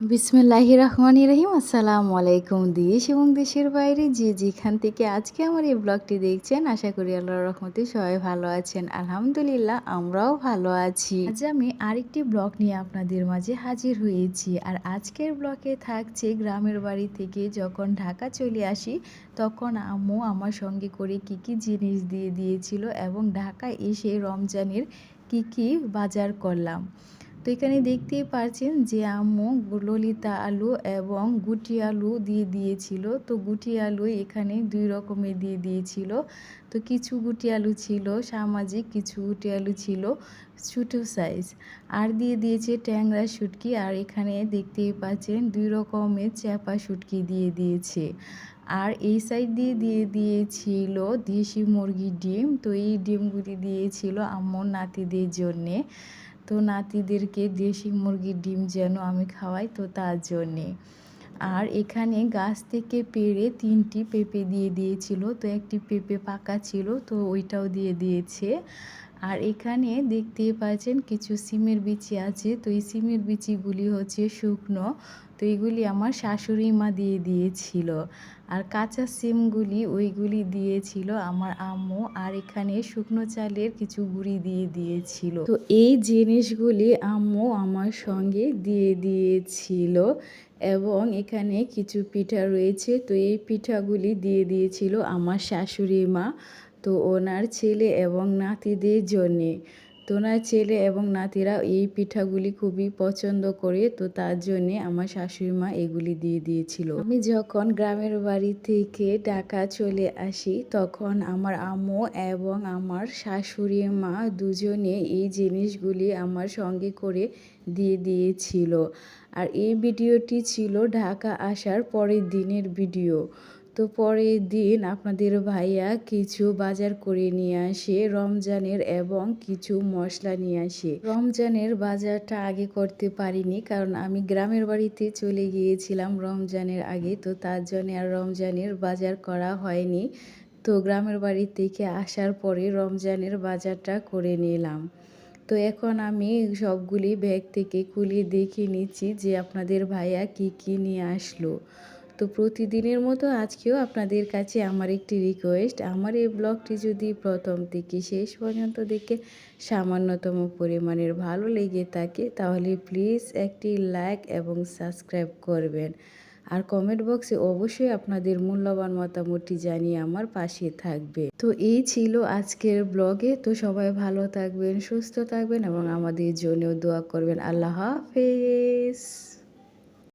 বিসমুল্লাহি রহমানি রহিম। আসসালামু আলাইকুম দেশ এবং দেশের বাইরে যে যেখান থেকে আজকে আমার এই ব্লগটি দেখছেন, আশা করি আল্লাহর রহমতে সবাই ভালো আছেন। আলহামদুলিল্লাহ, আমরাও ভালো আছি। আজ আমি আরেকটি ব্লগ নিয়ে আপনাদের মাঝে হাজির হয়েছি। আর আজকের ব্লগে থাকছে গ্রামের বাড়ি থেকে যখন ঢাকা চলে আসি, তখন আম্মু আমার সঙ্গে করে কি কি জিনিস দিয়ে দিয়েছিল এবং ঢাকা এসে রমজানের কি কি বাজার করলাম। তো এখানে দেখতেই পারছেন যে আম্মু ললিতা আলু এবং গুটি আলু দিয়ে দিয়েছিল। তো গুটি আলু এখানে দুই রকমের দিয়ে দিয়েছিল। তো কিছু গুটি আলু ছিল, সামাজিক কিছু গুটি আলু ছিল, ছোটো সাইজ আর দিয়ে দিয়েছে ট্যাংরা শুটকি। আর এখানে দেখতেই পাচ্ছেন দুই রকমের চ্যাপা শুটকি দিয়ে দিয়েছে। আর এই সাইড দিয়ে দিয়ে দিয়েছিল দেশি মুরগির ডিম। তো এই ডিমগুলি দিয়েছিল আম্মুর নাতিদের জন্যে। তো নাতিদেরকে দেশি মুরগির ডিম যেন আমি খাওয়াই তো তার জন্যে। আর এখানে গাছ থেকে পেরে তিনটি পেঁপে দিয়ে দিয়েছিল, তো একটি পেঁপে পাকা ছিল, তো ওইটাও দিয়ে দিয়েছে। আর এখানে দেখতে পাচ্ছেন কিছু সিমের বিচি আছে। তো এই সিমের বিচিগুলি হচ্ছে শুকনো। তো এইগুলি আমার শাশুড়ি মা দিয়ে দিয়েছিল। আর কাঁচা সিমগুলি ওইগুলি দিয়েছিল আমার আম্মু। আর এখানে শুকনো চালের কিছু গুঁড়ি দিয়ে দিয়েছিল। তো এই জিনিসগুলি আম্মু আমার সঙ্গে দিয়ে দিয়েছিল। এবং এখানে কিছু পিঠা রয়েছে। তো এই পিঠাগুলি দিয়ে দিয়েছিল আমার শাশুড়ি মা। তো ওনার ছেলে এবং নাতিদের জন্যে। তো ওনার ছেলে এবং নাতিরা এই পিঠাগুলি খুবই পছন্দ করে, তো তার জন্যে আমার শাশুড়ি মা এগুলি দিয়ে দিয়েছিল। আমি যখন গ্রামের বাড়ি থেকে ঢাকা চলে আসি, তখন আমার আম্মু এবং আমার শাশুড়ি মা দুজনে এই জিনিসগুলি আমার সঙ্গে করে দিয়ে দিয়েছিল। আর এই ভিডিওটি ছিল ঢাকা আসার পরের দিনের ভিডিও। তো পরের দিন আপনাদের ভাইয়া কিছু বাজার করে নিয়ে আসে, রমজানের এবং কিছু মশলা নিয়ে আসে। রমজানের বাজারটা আগে করতে পারিনি কারণ আমি গ্রামের বাড়িতে চলে গিয়েছিলাম রমজানের আগে, তো তার জন্য আর রমজানের বাজার করা হয়নি। তো গ্রামের বাড়ি থেকে আসার পরে রমজানের বাজারটা করে নিলাম। তো এখন আমি সবগুলি ব্যাগ থেকে খুলে দেখে নিচ্ছি যে আপনাদের ভাইয়া কি কি নিয়ে আসলো। তো প্রতিদিনের মতো আজকেও আপনাদের কাছে আমার একটি রিকোয়েস্ট আমার এই ব্লগটি যদি প্রথম থেকে শেষ পর্যন্ত দেখে সামান্যতম পরিমাণের ভালো লেগে থাকে, তাহলে প্লিজ একটি লাইক এবং সাবস্ক্রাইব করবেন। আর কমেন্ট বক্সে অবশ্যই আপনাদের মূল্যবান মতামতটি জানিয়ে আমার পাশে থাকবে। তো এই ছিল আজকের ব্লগে তো সবাই ভালো থাকবেন, সুস্থ থাকবেন এবং আমাদের জন্যও দোয়া করবেন। আল্লাহ হাফেজ।